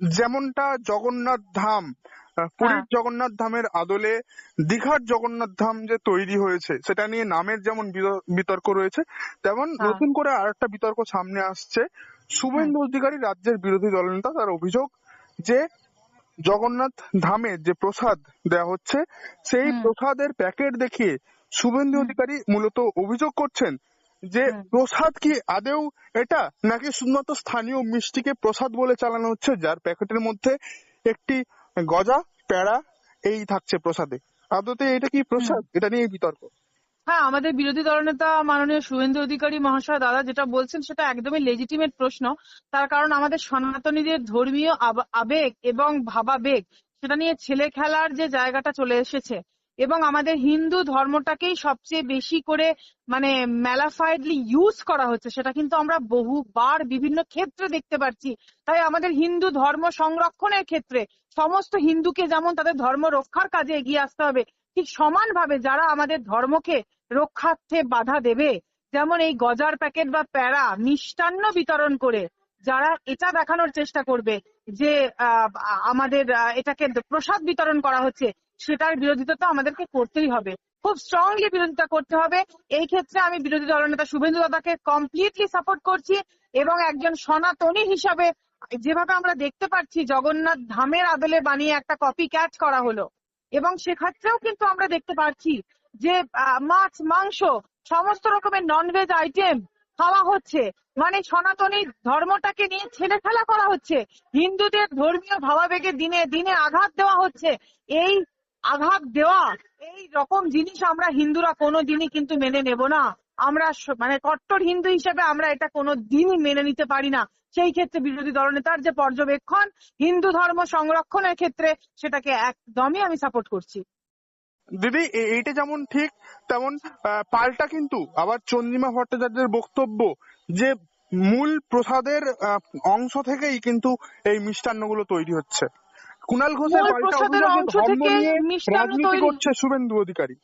যেমনটা জগন্নাথ ধাম আহ, পুরীর হ্যাঁ। জগন্নাথ ধামের আদলে দীঘার জগন্নাথ ধাম যে তৈরি হয়েছে সেটা নিয়ে নামের যেমন বিত- বিতর্ক রয়েছে তেমন হ্যাঁ। নতুন করে আরেকটা বিতর্ক সামনে আসছে শুভেন্দু অধিকারী রাজ্যের বিরোধী দলনেতা তার অভিযোগ যে জগন্নাথ ধামে যে প্রসাদ দেওয়া হচ্ছে সেই প্রসাদের প্যাকেট দেখিয়ে শুভেন্দু অধিকারী মূলত অভিযোগ করছেন যে প্রসাদ কি আদেও এটা? নাকি শুধুমাত্র স্থানীয় মিষ্টিকে প্রসাদ বলে চালানো হচ্ছে যার প্যাকেটের মধ্যে একটি গজা প্যাড়া এই থাকছে প্রসাদে? আদতে এটা কি প্রসাদ? এটা নিয়ে বিতর্ক। হ্যাঁ আমাদের বিরোধী দলনেতা মাননীয় শুভেন্দু অধিকারী মহাশয় দাদা যেটা বলছেন সেটা একদমই লেজিটিমেট প্রশ্ন। তার কারণ আমাদের সনাতনীদের ধর্মীয় আবেগ এবং ভাবাবেগ সেটা নিয়ে ছেলে খেলার যে জায়গাটা চলে এসেছে এবং আমাদের হিন্দু ধর্মটাকেই সবচেয়ে বেশি করে মানে ম্যালাফাইডলি ইউজ করা হচ্ছে। সেটা কিন্তু আমরা বহুবার বিভিন্ন ক্ষেত্রে দেখতে পাচ্ছি তাই আমাদের হিন্দু ধর্ম সংরক্ষণের ক্ষেত্রে সমস্ত হিন্দুকে যেমন তাদের ধর্ম রক্ষার কাজে এগিয়ে আসতে হবে, ঠিক সমানভাবে যারা আমাদের ধর্মকে রক্ষার্থে বাধা দেবে, যেমন এই গজার প্যাকেট বা প্যারা, মিষ্টান্ন বিতরণ করে যারা এটা দেখানোর চেষ্টা করবে যে আমাদের এটাকে প্রসাদ বিতরণ করা হচ্ছে। সেটার বিরোধিতা তো আমাদেরকে করতেই হবে। খুব স্ট্রংলি বিরোধিতা করতে হবে। এই ক্ষেত্রে আমি বিরোধী দলনেতা শুভেন্দু দাদাকে কমপ্লিটলি সাপোর্ট করছি এবং একজন সনাতনী হিসাবে যেভাবে আমরা দেখতে পাচ্ছি, জগন্নাথ ধামের আদলে বানিয়ে একটা কপি ক্যাচ করা হলো। এবং সেক্ষেত্রেও কিন্তু আমরা দেখতে পাচ্ছি যে মাছ, মাংস, সমস্ত রকমের ননভেজ আইটেম খাওয়া হচ্ছে। মানে সনাতনী ধর্মটাকে নিয়ে ছেলে খেলা করা হচ্ছে। হিন্দুদের ধর্মীয় ভাবাবেগে দিনে দিনে আঘাত দেওয়া হচ্ছে। এই আঘাত দেওয়া, এই রকম জিনিস আমরা হিন্দুরা কোনো দিনই কিন্তু মেনে নেব না। আমরা মানে কট্টর হিন্দু হিসেবে আমরা এটা কোনো দিনই মেনে নিতে পারি না। সেই ক্ষেত্রে বিরোধী দলনেতার যে পর্যবেক্ষণ, হিন্দু ধর্ম সংরক্ষণের ক্ষেত্রে সেটাকে একদমই আমি সাপোর্ট করছি। দিদি এইটা যেমন ঠিক, তেমন পাল্টা কিন্তু আবার চন্দ্রিমা ভট্টাচার্যের বক্তব্য যে মূল প্রসাদের অংশ থেকেই কিন্তু এই মিষ্টান্নগুলো তৈরি হচ্ছে। কুণাল ঘোষের পাল্টা অংশ ধর্ম থেকে নিয়ে রাজনীতি তৈরি। করছে শুভেন্দু অধিকারী।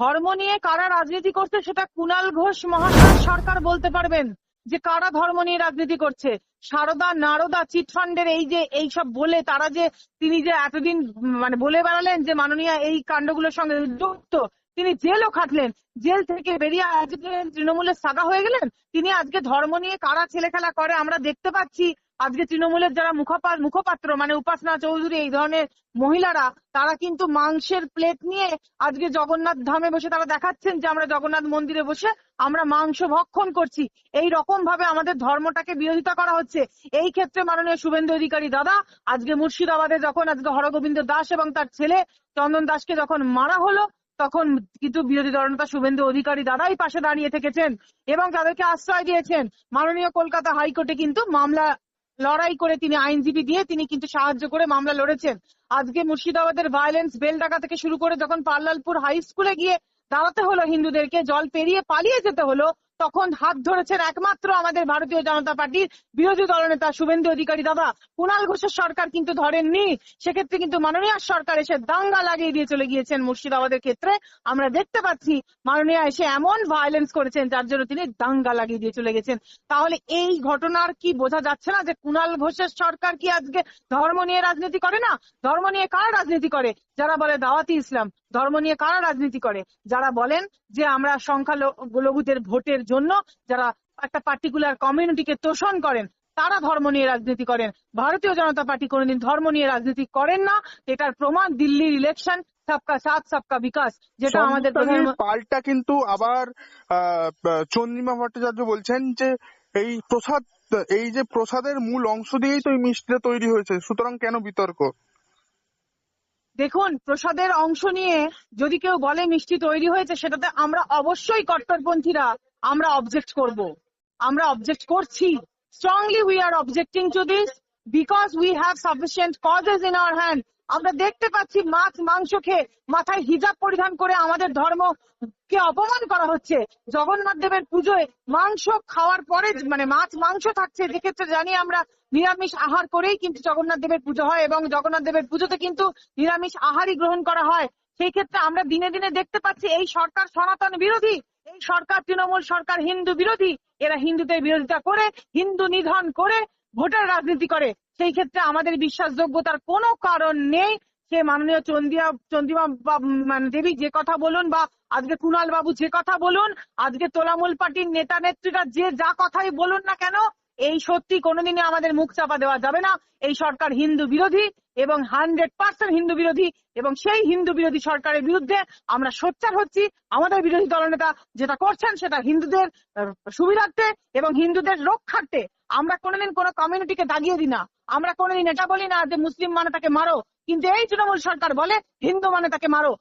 ধর্ম নিয়ে কারা রাজনীতি করছে সেটা কুণাল ঘোষ মহাশয় সরকার বলতে পারবেন যে কারা ধর্ম নিয়ে রাজনীতি করছে। সারদা নারদা চিটফান্ডের এই যে এই সব বলে তারা যে তিনি যে এতদিন মানে বলে বেড়ালেন যে মাননীয় এই কাণ্ডগুলোর সঙ্গে যুক্ত তিনি জেলও খাটলেন। জেল থেকে বেরিয়ে আজকে তৃণমূলের সাগা হয়ে গেলেন। তিনি আজকে ধর্ম নিয়ে কারা ছেলে খেলা করে আমরা দেখতে পাচ্ছি। আজকে তৃণমূলের যারা মুখপা, মুখপাত্র মানে উপাসনা চৌধুরী, এই ধরনের মহিলারা, তারা কিন্তু মাংসের প্লেট নিয়ে আজকে জগন্নাথ ধামে বসে তারা দেখাচ্ছেন যে আমরা জগন্নাথ মন্দিরে বসে আমরা মাংস ভক্ষণ করছি। এই রকম ভাবে আমাদের ধর্মটাকে বিরোধিতা করা হচ্ছে। এই ক্ষেত্রে মাননীয় শুভেন্দু অধিকারী দাদা, আজকে মুর্শিদাবাদে যখন আজকে হরগোবিন্দ দাস এবং তার ছেলে চন্দন দাসকে যখন মারা হলো, তখন কিন্তু বিরোধী দলনেতা শুভেন্দু অধিকারী দাদাই পাশে দাঁড়িয়ে থেকেছেন এবং তাদেরকে আশ্রয় দিয়েছেন। মাননীয় কলকাতা হাইকোর্টে কিন্তু মামলা লড়াই করে তিনি আইনজীবী দিয়ে তিনি কিন্তু সাহায্য করে মামলা লড়েছেন। আজকে মুর্শিদাবাদের ভায়োলেন্স বেল বেলডাকা থেকে শুরু করে যখন পাল্লালপুর হাই স্কুলে গিয়ে দাঁড়াতে হলো হিন্দুদেরকে, জল পেরিয়ে পালিয়ে যেতে হলো তখন হাত ধরেছেন একমাত্র আমাদের ভারতীয় জনতা পার্টির বিরোধী দলনেতা শুভেন্দু অধিকারী দাদা। কুণাল ঘোষের সরকার কিন্তু ধরেননি। সেক্ষেত্রে কিন্তু মাননীয় সরকার এসে দাঙ্গা লাগিয়ে দিয়ে চলে গিয়েছেন মুর্শিদাবাদের ক্ষেত্রে। আমরা দেখতে পাচ্ছি মাননীয় এসে এমন ভায়োলেন্স করেছেন যার জন্য তিনি দাঙ্গা লাগিয়ে দিয়ে চলে গেছেন। তাহলে এই ঘটনার কি বোঝা যাচ্ছে না যে কুণাল ঘোষের সরকার কি আজকে ধর্ম নিয়ে রাজনীতি করে না? ধর্ম নিয়ে কারা রাজনীতি করে? যারা বলে দাওয়াতি ইসলাম ধর্ম নিয়ে কারা রাজনীতি করে? যারা বলেন যে আমরা সংখ্যালঘুদের ভোটের জন্য যারা একটা পার্টিকুলার কমিউনিটিকে তোষণ করেন তারা ধর্ম নিয়ে রাজনীতি করেন। ভারতীয় জনতা পার্টি কোনোদিন ধর্ম নিয়ে রাজনীতি করেন না। এটার প্রমাণ দিল্লির ইলেকশন সবকা সাথ সবকা বিকাশ যেটা আমাদের পাল্টা কিন্তু আবার চন্দ্রিমা ভট্টাচার্য বলছেন যে এই প্রসাদ এই যে প্রসাদের মূল অংশ দিয়েই তো এই মিষ্টিটা তৈরি হয়েছে সুতরাং কেন বিতর্ক? দেখুন, প্রসাদের অংশ নিয়ে যদি কেউ বলে মিষ্টি তৈরি হয়েছে, সেটাতে আমরা অবশ্যই কট্টরপন্থীরা আমরা অবজেক্ট করব। আমরা অবজেক্ট করছি। Strongly we are objecting to this because we have sufficient causes in our hand আমরা দেখতে পাচ্ছি মাছ, মাংস খেয়ে মাথায় হিজাব পরিধান করে আমাদের ধর্ম কে অপমান করা হচ্ছে। জগন্নাথ দেবের পুজোয় মাংস খাওয়ার পরে মানে মাছ, মাংস থাকছে, যেক্ষেত্রে জানি আমরা নিরামিষ আহার করেই কিন্তু জগন্নাথ দেবের পুজো হয় এবং জগন্নাথ দেবের পুজোতে কিন্তু নিরামিষ আহারই গ্রহণ করা হয়। সেই ক্ষেত্রে আমরা দিনে দিনে দেখতে পাচ্ছি এই সরকার সনাতন বিরোধী, এই সরকার তৃণমূল সরকার হিন্দু বিরোধী, এরা হিন্দুদের বিরোধিতা করে, হিন্দু নিধন করে ভোটার রাজনীতি করে। সেই ক্ষেত্রে আমাদের বিশ্বাসযোগ্যতার কোনো কারণ নেই। সে মাননীয় চন্দিয়া, চন্দিমা মানে দেবী যে কথা বলুন বা আজকে কুনাল বাবু যে কথা বলুন, আজকে তোলামূল পার্টির নেতা নেত্রীরা যে যা কথাই বলুন না কেন এই সত্যি কোনোদিনই আমাদের মুখ চাপা দেওয়া যাবে না। এই সরকার হিন্দু বিরোধী এবং হান্ড্রেড পার্সেন্ট হিন্দু বিরোধী এবং সেই হিন্দু বিরোধী সরকারের বিরুদ্ধে আমরা সোচ্চার হচ্ছি। আমাদের বিরোধী দলনেতা যেটা করছেন সেটা হিন্দুদের সুবিধার্থে এবং হিন্দুদের রক্ষার্থে। আমরা কোনোদিন কোনো কমিউনিটিকে দাগিয়ে দিই না। আমরা কোনোদিন এটা বলি না যে মুসলিম মানে তাকে মারো। কিন্তু এই তৃণমূল সরকার বলে, হিন্দু মানে তাকে মারো।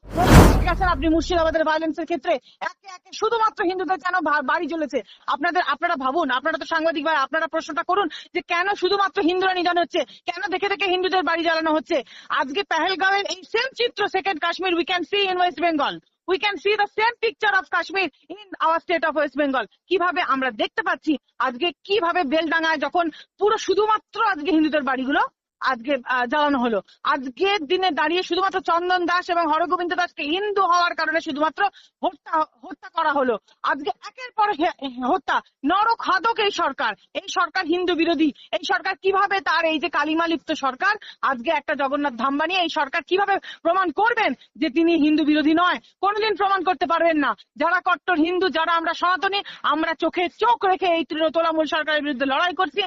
আপনি মুর্শিদাবাদের ভায়োলেন্সের ক্ষেত্রে একে একে শুধুমাত্র হিন্দুদের কেন বাড়ি জ্বলেছে? আপনাদের, আপনারা ভাবুন, আপনারা তো সাংবাদিক ভাই, আপনারা প্রশ্নটা করুন যে কেন শুধুমাত্র হিন্দুরা নিধন হচ্ছে? কেন দেখে দেখে হিন্দুদের বাড়ি জ্বালানো হচ্ছে? আজকে পেহেলগাঁওয়ের এই সেম চিত্র second Kashmir we can see in West Bengal we can see the same picture of Kashmir in our state of West Bengal কীভাবে আমরা দেখতে পাচ্ছি? আজকে কীভাবে বেলডাঙ্গায় যখন পুরো শুধুমাত্র আজকে হিন্দুদের বাড়িগুলো আজকে জ্বালানো হলো। আজকের দিনে দাঁড়িয়ে শুধুমাত্র চন্দন দাস এবং হরগোবিন্দ দাসকে হিন্দু হওয়ার কারণে শুধুমাত্র হত্যা হত্যা করা হলো। আজকে একের পর হত্যা। হত্যা নরখাদক এই সরকার। এই সরকার হিন্দু বিরোধী। এই সরকার কীভাবে তার এই যে কালিমা লিপ্ত সরকার, আজকে একটা জগন্নাথ ধাম বানিয়ে এই সরকার কীভাবে প্রমাণ করবেন যে তিনি হিন্দু বিরোধী নয়? কোনোদিন প্রমাণ করতে পারবেন না। যারা কট্টর হিন্দু, যারা আমরা সনাতনী, আমরা চোখে চোখ রেখে এই তৃণমূল সরকারের বিরুদ্ধে লড়াই করছি।